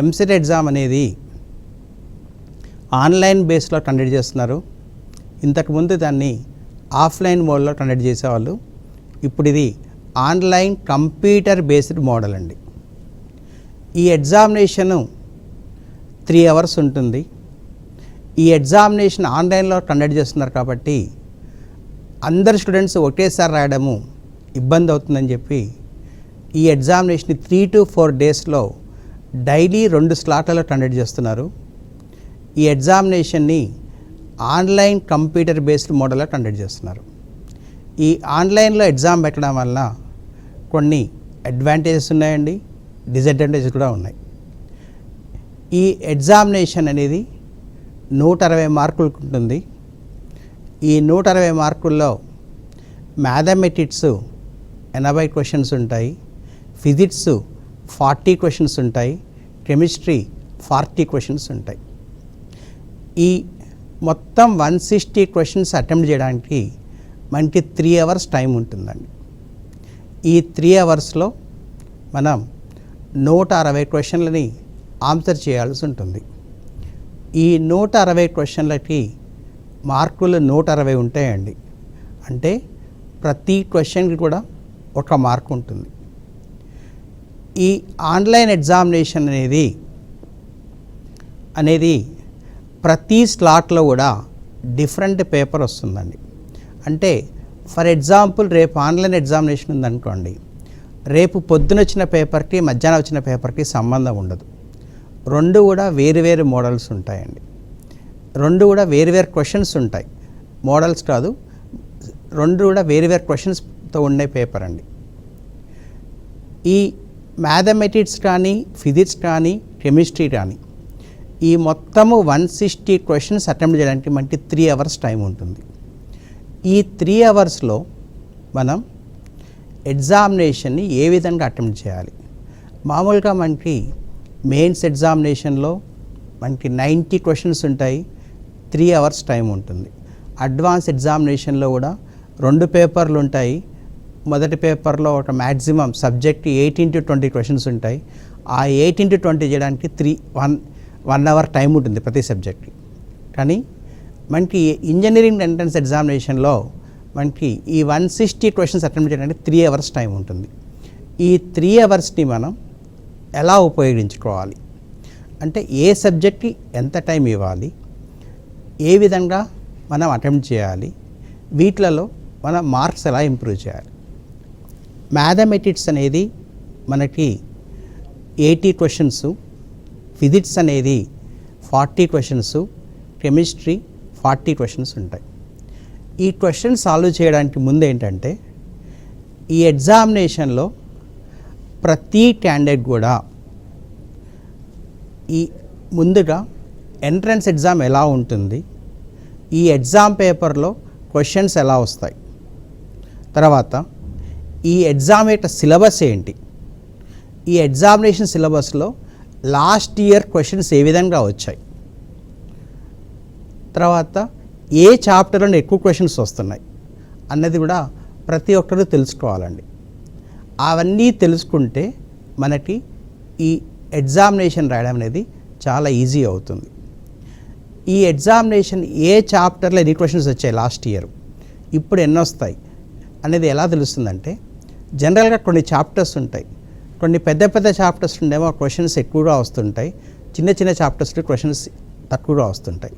EAMCET exam అనేది online బేస్లో conduct చేస్తున్నారు. ఇంతకుముందు దాన్ని ఆఫ్లైన్ మోడ్లో కండక్ట్ చేసేవాళ్ళు. ఇప్పుడు ఇది ఆన్లైన్ కంప్యూటర్ బేస్డ్ మోడల్ అండి. ఈ ఎగ్జామినేషను త్రీ అవర్స్ ఉంటుంది. ఈ ఎగ్జామినేషన్ ఆన్లైన్లో కండక్ట్ చేస్తున్నారు కాబట్టి అందరు స్టూడెంట్స్ ఒకేసారి రాయడము ఇబ్బంది అవుతుందని చెప్పి ఈ ఎగ్జామినేషన్ త్రీ టు ఫోర్ డేస్లో డైలీ రెండు స్లాట్లలో కండక్ట్ చేస్తున్నారు. ఈ ఎగ్జామినేషన్ని ఆన్లైన్ కంప్యూటర్ బేస్డ్ మోడల్లో కండక్ట్ చేస్తున్నారు. ఈ ఆన్లైన్లో ఎగ్జామ్ పెట్టడం వల్ల కొన్ని అడ్వాంటేజెస్ ఉన్నాయండి డిసడ్వాంటేజెస్ కూడా ఉన్నాయి. ఈ ఎగ్జామినేషన్ అనేది నూట అరవై మార్కులకు ఉంటుంది. ఈ నూట అరవై మార్కుల్లో మ్యాథమెటిక్స్ ఎనభై క్వశ్చన్స్ ఉంటాయి ఫిజిక్స్ ఫార్టీ క్వశ్చన్స్ ఉంటాయి కెమిస్ట్రీ ఫార్టీ క్వశ్చన్స్ ఉంటాయి. ఈ మొత్తం వన్ సిక్స్టీ క్వశ్చన్స్ అటెంప్ట్ చేయడానికి మనకి త్రీ అవర్స్ టైం ఉంటుందండి. ఈ త్రీ అవర్స్లో మనం నూట అరవై క్వశ్చన్లని ఆన్సర్ చేయాల్సి ఉంటుంది. ఈ నూట అరవై క్వశ్చన్లకి మార్కులు నూట అరవై ఉంటాయండి. అంటే ప్రతి క్వశ్చన్కి కూడా ఒక మార్క్ ఉంటుంది. ఈ ఆన్లైన్ ఎగ్జామినేషన్ అనేది అనేది ప్రతి స్లాట్లో కూడా డిఫరెంట్ పేపర్ వస్తుందండి. అంటే ఫర్ ఎగ్జాంపుల్ రేపు ఆన్లైన్ ఎగ్జామినేషన్ ఉందనుకోండి రేపు పొద్దున వచ్చిన పేపర్కి మధ్యాహ్నం వచ్చిన పేపర్కి సంబంధం ఉండదు. రెండు కూడా వేరు వేరు మోడల్స్ ఉంటాయండి. రెండు కూడా వేరు వేరు క్వశ్చన్స్ ఉంటాయి. మోడల్స్ కాదు రెండు కూడా వేరు వేరు క్వశ్చన్స్తో ఉండే పేపర్ అండి. ఈ మ్యాథమెటిక్స్ కానీ ఫిజిక్స్ కానీ కెమిస్ట్రీ కానీ ఈ మొత్తము వన్ సిక్స్టీ క్వశ్చన్స్ అటెంప్ట్ చేయడానికి మనకి త్రీ అవర్స్ టైం ఉంటుంది. ఈ త్రీ అవర్స్లో మనం ఎగ్జామినేషన్ని ఏ విధంగా అటెంప్ట్ చేయాలి? మామూలుగా మనకి మెయిన్స్ ఎగ్జామినేషన్లో మనకి నైంటీ క్వశ్చన్స్ ఉంటాయి త్రీ అవర్స్ టైం ఉంటుంది. అడ్వాన్స్ ఎగ్జామినేషన్లో కూడా రెండు పేపర్లు ఉంటాయి మొదటి పేపర్లో ఒక maximum subject eighteen to twenty questions ఉంటాయి. ఆ ఎయిటీన్ టు ట్వంటీ చేయడానికి three one one hour time ఉంటుంది ప్రతి సబ్జెక్ట్కి కానీ మనకి ఇంజనీరింగ్ ఎంట్రన్స్ ఎగ్జామినేషన్లో మనకి ఈ వన్ సిక్స్టీ క్వశ్చన్స్ అటెంప్ట్ చేయడానికి త్రీ అవర్స్ టైం ఉంటుంది. ఈ త్రీ అవర్స్ని మనం ఎలా ఉపయోగించుకోవాలి? అంటే ఏ సబ్జెక్ట్కి ఎంత టైం ఇవ్వాలి? ఏ విధంగా మనం అటెంప్ట్ చేయాలి? వీటిలలో మన మార్క్స్ ఎలా ఇంప్రూవ్ చేయాలి? మ్యాథమెటిక్స్ అనేది మనకి ఎయిటీ క్వశ్చన్స్ ఫిజిక్స్ అనేది forty questions chemistry forty questions ఉంటాయి. ఈ క్వశ్చన్ సాల్వ్ చేయడానికి ముందు ఏంటంటే ఈ ఎగ్జామినేషన్లో ప్రతి క్యాండిడేట్ కూడా ఈ ముందుగా ఎంట్రన్స్ ఎగ్జామ్ ఎలా ఉంటుంది ఈ ఎగ్జామ్ పేపర్లో క్వశ్చన్స్ ఎలా వస్తాయి. తర్వాత ఈ ఎగ్జామ్ యొక్క సిలబస్ ఏంటి? ఈ ఎగ్జామినేషన్ సిలబస్లో లాస్ట్ ఇయర్ క్వశ్చన్స్ ఏ విధంగా వచ్చాయి? తర్వాత ఏ చాప్టర్లో ఎక్కువ క్వశ్చన్స్ వస్తున్నాయి? అన్నది కూడా ప్రతి ఒక్కరూ తెలుసుకోవాలండి. అవన్నీ తెలుసుకుంటే మనకి ఈ ఎగ్జామినేషన్ రాయడం అనేది చాలా ఈజీ అవుతుంది. ఈ ఎగ్జామినేషన్ ఏ చాప్టర్లో ఎన్ని క్వశ్చన్స్ వచ్చాయి లాస్ట్ ఇయర్ ఇప్పుడు ఎన్ని వస్తాయి అనేది ఎలా తెలుస్తుందంటే జనరల్గా కొన్ని చాప్టర్స్ ఉంటాయి. కొన్ని పెద్ద పెద్ద చాప్టర్స్ ఉండేమో క్వశ్చన్స్ ఎక్కువగా వస్తుంటాయి. చిన్న చిన్న చాప్టర్స్లో క్వశ్చన్స్ తక్కువగా వస్తుంటాయి.